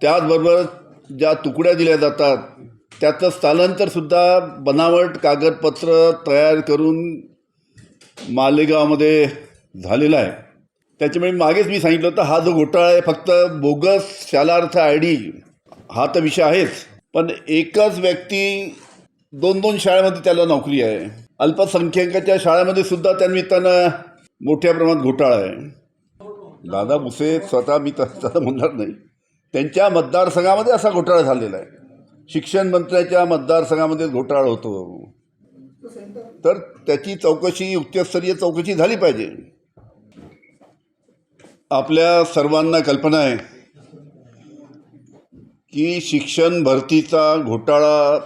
त्याचबरोबर ज्या तुकड्या दिल्या जातात त्याचं स्थलांतरसुद्धा बनावट कागदपत्र तयार करून मालेगावमध्ये झालेला आहे. त्याच्यामुळे मागेच मी सांगितलं होतं हा जो घोटाळा आहे फक्त बोगस शालार्थ आय डी हा तर विषय आहेच. पण एकच व्यक्ती दोन दोन शाळेमध्ये त्याला नोकरी आहे. अल्पसंख्याकाच्या शाळेमध्ये सुद्धा त्यानिमित्तानं मोठ्या प्रमाणात घोटाळा आहे. दादा भुसे स्वतः मी तसं म्हणणार नाही. त्यांच्या मतदारसंघामध्ये असा घोटाळा झालेला आहे. शिक्षण मंत्र्याच्या मतदारसंघामध्ये घोटाळा होतो. तर त्याची चौकशी उच्चस्तरीय चौकशी झाली पाहिजे. आपल्या सर्वांना कल्पना आहे की शिक्षण भरतीचा घोटाळा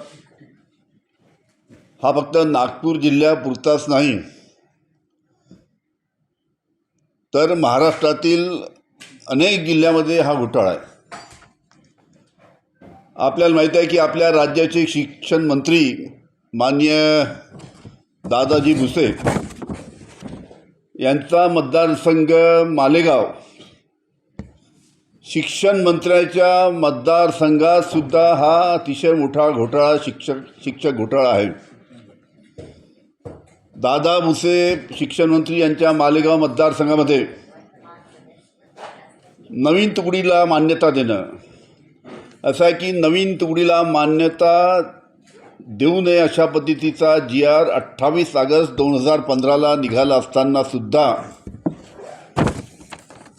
हा फक्त नागपूर जिल्ह्यापुरताच नाही. तर महाराष्ट्रातील अनेक जिल्ह्यामध्ये हा घोटाळा आहे. आपल्याला माहीत आहे की आपल्या राज्याचे शिक्षण मंत्री मान्य दादाजी भुसे यांचा मतदारसंघ मालेगाव. शिक्षण मंत्र्याच्या मतदारसंघातसुद्धा हा अतिशय मोठा घोटाळा शिक्षक शिक्षक घोटाळा आहे. दादा भुसे शिक्षण मंत्री यांच्या मालेगाव मतदारसंघामध्ये नवीन तुकडीला मान्यता देणं. असं आहे की नवीन तुकडीला मान्यता देऊ नये अशा पद्धतीचा जी आर अठ्ठावीस ऑगस्ट दोन हजार पंधराला निघाला असताना सुद्धा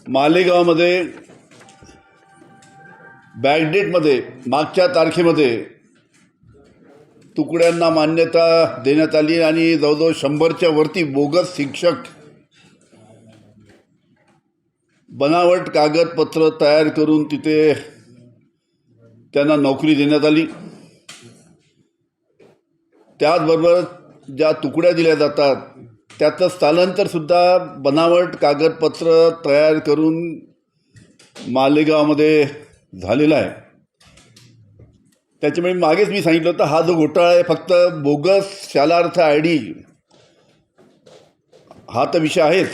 मालेगावमध्ये बॅकडेटमध्ये मागच्या तारखेमध्ये तुकड्यांना मान्यता देण्यात आली आणि जवळजवळ शंभरच्या वरती बोगस शिक्षक बनावट कागदपत्र तयार करून तिथे त्यांना नोकरी देण्यात आली. त्याचबरोबर ज्या तुकड्या दिल्या जातात त्याचं स्थलांतरसुद्धा बनावट कागदपत्र तयार करून मालेगावमध्ये झालेला आहे. त्याच्यामुळे मागेच मी सांगितलं होतं हा जो घोटाळा आहे फक्त बोगस शालार्थ आय डी हा तर विषय आहेच.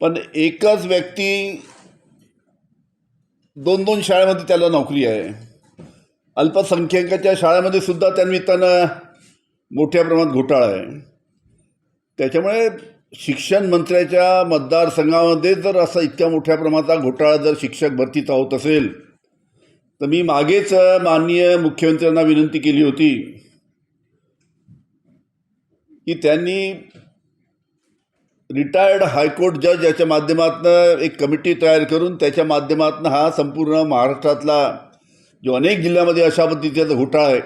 पण एकच व्यक्ती दोन दोन शाळेमध्ये त्याला नोकरी आहे. अल्पसंख्याकाच्या शाळेमध्ये सुद्धा त्यानिमित्तानं मोठ्या प्रमाणात घोटाळा आहे. त्याच्यामुळे शिक्षण मंत्र्याच्या मतदारसंघामध्ये जर असा इतक्या मोठ्या प्रमाणाचा घोटाळा जर शिक्षक भरतीचा होत असेल तर मी मागेच माननीय मुख्यमंत्र्यांना विनंती केली होती की त्यांनी रिटायर्ड हायकोर्ट जज याच्या माध्यमातून एक कमिटी तयार करून त्याच्या माध्यमातून हा संपूर्ण महाराष्ट्रातला जो अनेक जिल्ह्यामध्ये अशा पद्धतीचा घोटाळा आहे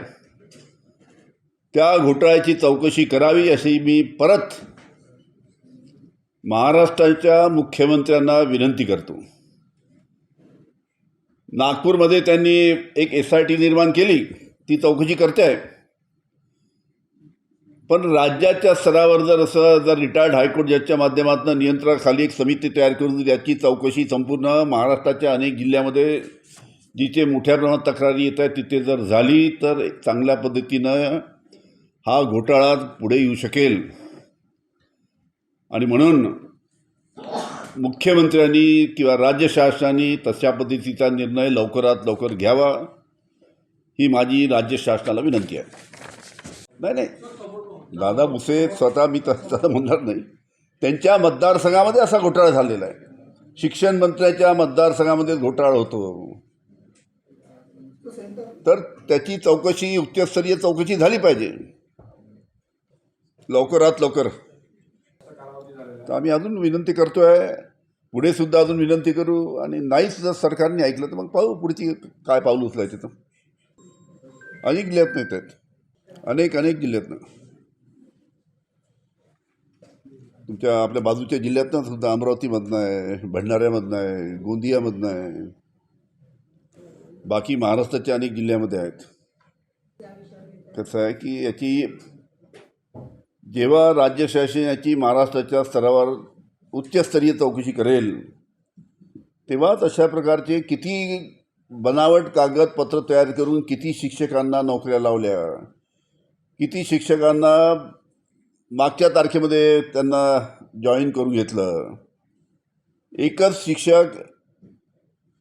त्या घोटाळ्याची चौकशी करावी अशी मी परत महाराष्ट्राच्या मुख्यमंत्र्यांना विनंती करतो. नागपूरमध्ये त्यांनी एक एस आय टी निर्माण केली ती चौकशी करते आहे पण राज्याच्या स्तरावर जर असं जर रिटायर्ड हायकोर्ट जजच्या माध्यमातून नियंत्रणाखाली एक समिती तयार करून याची चौकशी संपूर्ण महाराष्ट्राच्या अनेक जिल्ह्यामध्ये जिथे मोठ्या प्रमाणात तक्रारी येत आहेत तिथे जर झाली तर एक चांगल्या पद्धतीनं हा घोटाळा पुढे येऊ शकेल. आणि म्हणून मुख्यमंत्र्यांनी किंवा राज्य शासनाने तशा पद्धतीचा निर्णय लवकरात लवकर घ्यावा ही माझी राज्य शासनाला विनंती आहे. नाही नाही. दादा भुसे स्वतः मी तसं म्हणणार नाही. त्यांच्या मतदारसंघामध्ये असा घोटाळा झालेला आहे. शिक्षण मंत्र्याच्या मतदारसंघामध्ये घोटाळा होतो. तर त्याची चौकशी उच्चस्तरीय चौकशी झाली पाहिजे. लवकरात लवकर. तर आम्ही अजून विनंती करतो आहे पुढे सुद्धा अजून विनंती करू आणि नाहीच जर सरकारने ऐकलं तर मग पाहू पुढची काय पाऊल उचलायचं तर. अनेक जिल्ह्यात येत आहेत. अनेक अनेक जिल्ह्यातनं तुमच्या आपल्या बाजूच्या जिल्ह्यातनं सुद्धा अमरावतीमधनं आहे भंडाऱ्यामधनं आहे गोंदियामधनं आहे. बाकी महाराष्ट्राच्या अनेक जिल्ह्यामध्ये आहेत. कसं आहे की याची जेव्हा राज्य शासन याची महाराष्ट्राच्या स्तरावर उच्चस्तरीय चौकशी करेल तेव्हाच अशा प्रकारचे किती बनावट कागदपत्र तयार करून किती शिक्षकांना नोकऱ्या लावल्या किती शिक्षकांना मागच्या तारखेमध्ये त्यांना जॉईन करून घेतलं. एकच शिक्षक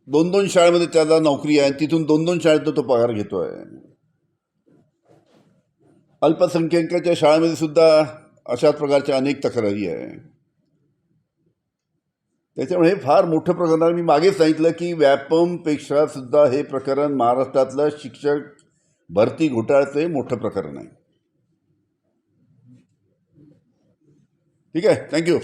दोन दोन शाळेमध्ये त्याला नोकरी आहे तिथून दोन दोन शाळेत तो पगार घेतो आहे अल्पसंख्याकाच्या शाळेमध्ये सुद्धा अशाच प्रकारच्या अनेक तक्रारी आहे. त्याच्यामुळे हे फार मोठं प्रकरण आहे. मी मागेच सांगितलं की व्यापमपेक्षा सुद्धा हे प्रकरण महाराष्ट्रातलं शिक्षक भरती घोटाळ्याचं हे मोठं प्रकरण आहे. ठीक आहे? थँक्यू